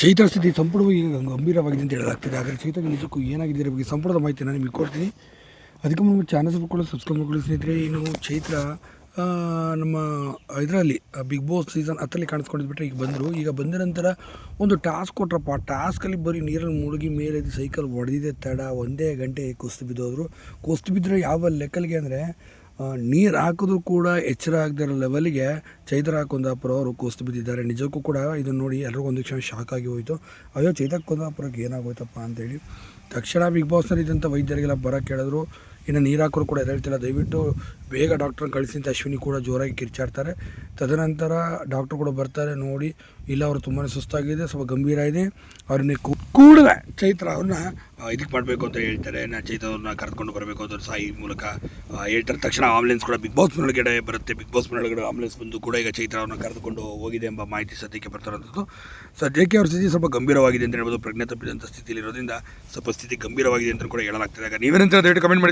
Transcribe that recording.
ಚೈತ್ರ ಸ್ಥಿತಿ ಸಂಪೂರ್ಣವಾಗಿ ಈಗ ಗಂಭೀರವಾಗಿದೆ ಅಂತ ಹೇಳಲಾಗ್ತಿದೆ. ಆದರೆ ಚೈತ್ರ ನಿಜಕ್ಕೂ ಏನಾಗಿದೆ ಇದರ ಬಗ್ಗೆ ಸಂಪೂರ್ಣ ಮಾಹಿತಿ ನಾನು ನಿಮಗೆ ಕೊಡ್ತೀನಿ. ಅದಕ್ಕೆ ಮುನ್ನ ಚಾನಲ್ ಕೂಡ ಸಬ್ಸ್ಕ್ರೈಬ್ ಮಾಡ್ಕೊಳ್ಳಿ ಸ್ನೇಹಿತರೆ. ಇನ್ನು ಚೈತ್ರ ನಮ್ಮ ಇದರಲ್ಲಿ ಬಿಗ್ ಬಾಸ್ ಸೀಸನ್ ಹತ್ತರಲ್ಲಿ ಕಾಣಿಸ್ಕೊಂಡಿದ್ಬಿಟ್ರೆ ಈಗ ಬಂದರು. ಈಗ ಬಂದ ನಂತರ ಒಂದು ಟಾಸ್ಕ್ ಕೊಟ್ರಪ್ಪ. ಆ ಟಾಸ್ಕಲ್ಲಿ ಬರೀ ನೀರಲ್ಲಿ ಮುಳುಗಿ ಮೇಲೆ ಸೈಕಲ್ ಹೊಡೆದಿದೆ ತಡ. ಒಂದೇ ಗಂಟೆ ಕುಸ್ತು ಬಿದ್ದೋದ್ರು. ಕುಸ್ತು ಬಿದ್ದರೆ ಯಾವ ಲೆಕ್ಕಲಿಗೆ ಅಂದರೆ ನೀರು ಹಾಕಿದ್ರೂ ಕೂಡ ಎಚ್ಚರ ಆಗದಿರೋ ಲೆವೆಲ್ಗೆ ಚೈತ್ರ ಕುಂದಾಪುರ ಅವರು ಕುಸ್ತು ಬಿದ್ದಿದ್ದಾರೆ. ನಿಜಕ್ಕೂ ಕೂಡ ಇದನ್ನು ನೋಡಿ ಎಲ್ರಿಗೂ ಒಂದು ಕ್ಷಣ ಶಾಕ್ ಆಗಿ ಹೋಯಿತು. ಅಯ್ಯೋ, ಚೈತ್ರ ಕುಂದಾಪುರಕ್ಕೆ ಏನಾಗೋಯ್ತಪ್ಪ ಅಂತೇಳಿ ತಕ್ಷಣ ಬಿಗ್ ಬಾಸ್ನಲ್ಲಿ ಇದ್ದಂಥ ವೈದ್ಯರಿಗೆಲ್ಲ ಬರೋಕ್ಕೆ ಹೇಳಿದ್ರು ಇನ್ನು ನೀರು ಹಾಕೋರು ಕೂಡ ಹೇಳ್ತಿಲ್ಲ ದಯವಿಟ್ಟು ಬೇಗ ಡಾಕ್ಟ್ರನ್ನ ಕಳಿಸಿ ಅಂತ ಅಶ್ವಿನಿ ಕೂಡ ಜೋರಾಗಿ ಕಿರ್ಚಾಡ್ತಾರೆ. ತದನಂತರ ಡಾಕ್ಟ್ರು ಕೂಡ ಬರ್ತಾರೆ ನೋಡಿ. ಇಲ್ಲ, ಅವರು ತುಂಬಾ ಸುಸ್ತಾಗಿದೆ, ಸ್ವಲ್ಪ ಗಂಭೀರ ಇದೆ. ಅವ್ರನ್ನ ಕೂಡ ಚೈತ್ರ ಅವ್ರನ್ನ ಇದಕ್ಕೆ ಮಾಡಬೇಕು ಅಂತ ಹೇಳ್ತಾರೆ. ನಾ ಚೈತ್ರ ಅವ್ರನ್ನ ಕರೆದುಕೊಂಡು ಬರಬೇಕು ಅಂತ ಸಾಯಿ ಮೂಲಕ ಹೇಳ್ತಾರ. ತಕ್ಷಣ ಆಂಬುಲೆನ್ಸ್ ಕೂಡ ಬಿಗ್ ಬಾಸ್ ಮನೊಳಗಡೆ ಬರುತ್ತೆ. ಬಿಗ್ ಬಾಸ್ ಒಳಗಡೆ ಆಂಬುಲೆನ್ಸ್ ಬಂದು ಕೂಡ ಈಗ ಚೈತ್ರ ಅವ್ರನ್ನ ಕರೆದುಕೊಂಡು ಹೋಗಿದೆ ಎಂಬ ಮಾಹಿತಿ ಸದ್ಯಕ್ಕೆ ಬರ್ತಾರಂಥದ್ದು ಸದ್ಯಕ್ಕೆ ಅವ್ರ ಸ್ಥಿತಿ ಸ್ವಲ್ಪ ಗಂಭೀರವಾಗಿದೆ ಅಂತ ಹೇಳ್ಬೋದು. ಪ್ರಜ್ಞೆ ತಪ್ಪಿದಂಥ ಸ್ಥಿತಿಯಲ್ಲಿ ಇರೋದ್ರಿಂದ ಸ್ವಲ್ಪ ಸ್ಥಿತಿ ಗಂಭೀರವಾಗಿದೆ ಅಂತ ಕೂಡ ಹೇಳಲಾಗ್ತದೆ. ಆಗ ನೀವೇನಂತ ದಯವಿಟ್ಟು ಕಮೆಂಟ್ ಮಾಡಿ.